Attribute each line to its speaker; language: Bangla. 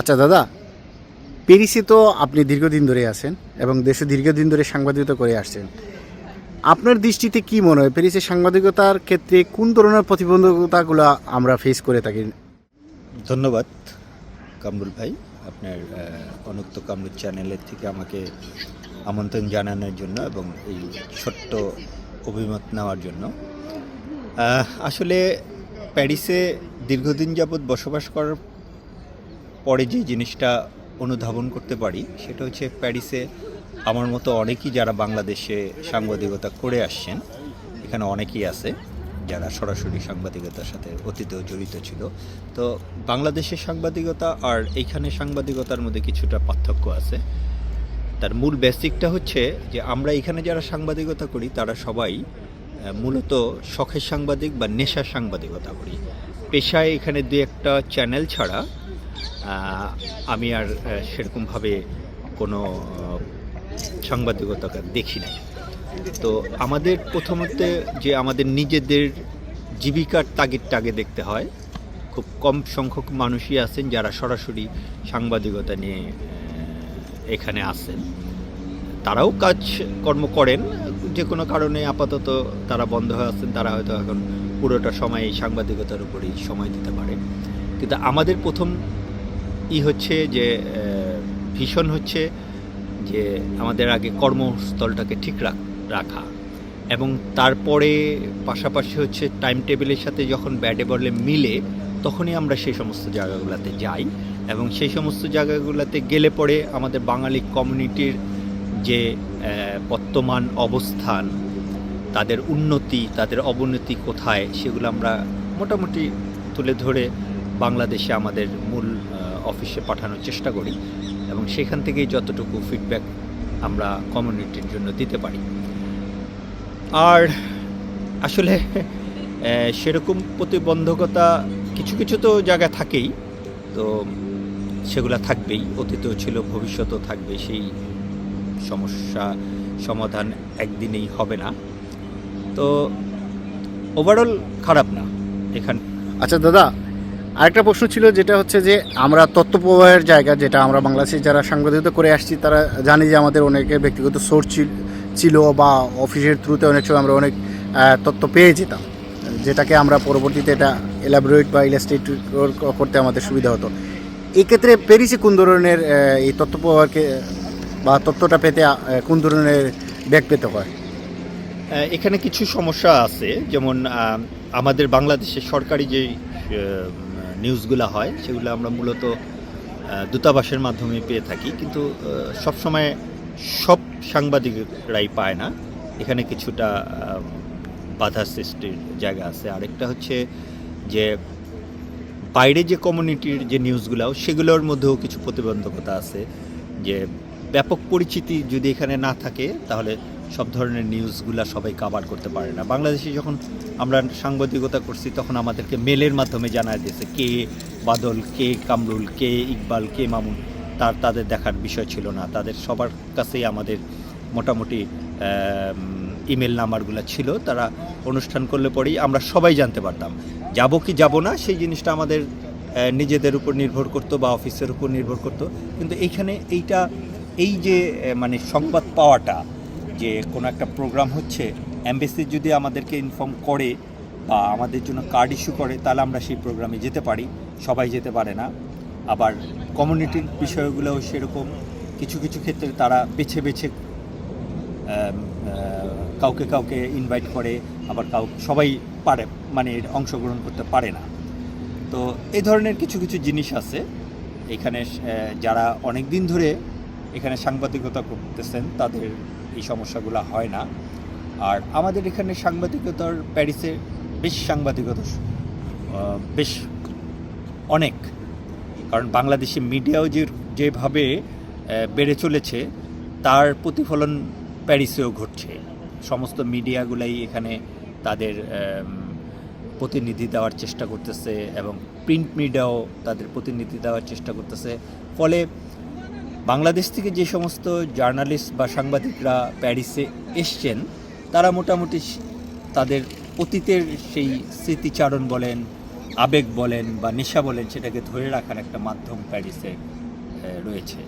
Speaker 1: আচ্ছা দাদা প্যারিসে তো আপনি দীর্ঘদিন ধরে আছেন এবং দেশে দীর্ঘদিন ধরে সাংবাদিকতা করে আসছেন। আপনার দৃষ্টিতে কি মনে হয় প্যারিসের সাংবাদিকতার ক্ষেত্রে কোন ধরনের প্রতিবন্ধকতাগুলো আমরা ফেস করে থাকি?
Speaker 2: ধন্যবাদ, কামরুল ভাই। আপনার অনুক্ত কামরুল চ্যানেলের থেকে আমাকে আমন্ত্রণ জানানোর জন্য এবং এই ছোট্ট অভিমত নেওয়ার জন্য। আসলে প্যারিসে দীর্ঘদিন যাবৎ বসবাস করার পরে যে জিনিসটা অনুধাবন করতে পারি, সেটা হচ্ছে প্যারিসে আমার মতো অনেকেই যারা বাংলাদেশে সাংবাদিকতা করে আসছেন, এখানে অনেকেই আছে যারা সরাসরি সাংবাদিকতার সাথে অতীতেও জড়িত ছিল। তো বাংলাদেশের সাংবাদিকতা আর এইখানে সাংবাদিকতার মধ্যে কিছুটা পার্থক্য আছে। তার মূল বেসিকটা হচ্ছে যে আমরা এখানে যারা সাংবাদিকতা করি, তারা সবাই মূলত শখের সাংবাদিক বা নেশার সাংবাদিকতা করি। পেশায় এখানে দু একটা চ্যানেল ছাড়া আমি আর সেরকমভাবে কোনো সাংবাদিকতা দেখি নাই। তো আমাদের প্রথমত যে আমাদের নিজেদের জীবিকার তাগিদটা আগে দেখতে হয়, খুব কম সংখ্যক মানুষই আছেন যারা সরাসরি সাংবাদিকতা নিয়ে এখানে আসেন তারাও কাজ, কর্ম করেন, যে কোনো কারণে আপাতত তারা বন্ধ হয়ে আছেন, তারা হয়তো এখন পুরোটা সময় সাংবাদিকতার উপরেই সময় দিতে পারে। কিন্তু আমাদের প্রথম ই হচ্ছে যে ভীষণ হচ্ছে যে, আমাদের আগে কর্মস্থলটাকে ঠিক রাখা এবং তারপরে পাশাপাশি হচ্ছে টাইম টেবিলের সাথে যখন ব্যাডে বলে মিলে, তখনই আমরা সেই সমস্ত জায়গাগুলোতে যাই এবং সেই সমস্ত জায়গাগুলোতে গেলে পরে আমাদের বাঙালি কমিউনিটির যে বর্তমান অবস্থান, তাদের উন্নতি, তাদের অবনতি কোথায়, সেগুলো আমরা মোটামুটি তুলে ধরে বাংলাদেশে আমাদের মূল অফিসে পাঠানোর চেষ্টা করি এবং সেখান থেকেই যতটুকু ফিডব্যাক আমরা কমিউনিটির জন্য দিতে পারি। আর আসলে সেরকম প্রতিবন্ধকতা কিছু কিছু তো জায়গা থাকেই, তো সেগুলা থাকবেই, অতীতেও ছিল, ভবিষ্যতেও থাকবে, সেই সমস্যা সমাধান একদিনেই হবে না। তো ওভারঅল খারাপ না, এখানে
Speaker 1: আচ্ছা দাদা আরেকটা প্রশ্ন ছিল যেটা হচ্ছে যে আমরা তথ্য প্রবাহের জায়গা যেটা আমরা বাংলাদেশে যারা সাংবাদিকতা করে আসছি, তারা জানি যে আমাদের অনেকে ব্যক্তিগত সোর্স ছিল বা অফিসের থ্রুতে অনেক সময় আমরা অনেক তথ্য পেয়ে যেতাম, যেটাকে আমরা পরবর্তীতে এটা এলাবোরেট বা ইলাস্ট্রেট করতে আমাদের সুবিধা হতো। এক্ষেত্রে প্যারিসে কোন ধরনের এই তথ্য প্রবাহকে বা তথ্যটা পেতে কোন ধরনের ব্যাগ পেতে হয়?
Speaker 2: এখানে কিছু সমস্যা আছে, যেমন আমাদের বাংলাদেশের সরকারি যে নিউজগুলো হয়, সেগুলো আমরা মূলত দূতাবাসের মাধ্যমে পেয়ে থাকি। কিন্তু সবসময় সব সাংবাদিকরাই পায় না। এখানে কিছুটা বাধা সৃষ্টির জায়গা আছে। আরেকটা হচ্ছে যে, বাইরে যে কমিউনিটির যে নিউজগুলো সেগুলোর মধ্যেও কিছু প্রতিবন্ধকতা আছে। যে ব্যাপক পরিচিতি যদি এখানে না থাকে, তাহলে সব ধরনের নিউজগুলো সবাই কাভার করতে পারে না। বাংলাদেশে যখন আমরা সাংবাদিকতা করছি, তখন আমাদেরকে মেলের মাধ্যমে জানা দিয়েছে, কে বাদল, কে কামরুল, কে ইকবাল, কে মামুন, তার, তাদের দেখার বিষয় ছিল না। তাদের সবার কাছেই আমাদের মোটামুটি ইমেল নাম্বারগুলো ছিল। তারা অনুষ্ঠান করলে পরেই আমরা সবাই জানতে পারতাম। যাব কি যাব না, সেই জিনিসটা আমাদের নিজেদের উপর নির্ভর করতো বা অফিসের উপর নির্ভর করতো। কিন্তু এইখানে এইটা এই যে মানে সংবাদ পাওয়াটা যে কোনো একটা প্রোগ্রাম হচ্ছে অ্যাম্বাসি যদি আমাদেরকে ইনফর্ম করে বা আমাদের জন্য কার্ড ইস্যু করে, তাহলে আমরা সেই প্রোগ্রামে যেতে পারি। সবাই যেতে পারে না। আবার কমিউনিটির বিষয়গুলোও সেরকম। কিছু কিছু ক্ষেত্রে তারা বেছে বেছে কাউকে কাউকে ইনভাইট করে, আবার কাউ, সবাই পারে মানে অংশগ্রহণ করতে পারে না। তো এই ধরনের কিছু কিছু জিনিস আছে। এখানে যারা অনেক দিন ধরে এখানে সাংবাদিকতা করতেছেন, তাদের এই সমস্যাগুলো হয় না। আর আমাদের এখানে সাংবাদিকতার প্যারিসে বেশ সাংবাদিকতা বেশ অনেক। কারণ বাংলাদেশি মিডিয়াও যে, যেভাবে বেড়ে চলেছে, তার প্রতিফলন প্যারিসেও ঘটছে। সমস্ত মিডিয়াগুলাই এখানে তাদের প্রতিনিধি দেওয়ার চেষ্টা করতেছে এবং প্রিন্ট মিডিয়াও তাদের প্রতিনিধি দেওয়ার চেষ্টা করতেছে। ফলে বাংলাদেশ থেকে যে সমস্ত জার্নালিস্ট বা সাংবাদিকরা প্যারিসে এসছেন, তারা মোটামুটি তাদের অতীতের সেই স্মৃতিচারণ বলেন, আবেগ বলেন বা নেশা বলেন, সেটাকে ধরে রাখার একটা মাধ্যম প্যারিসে রয়েছে।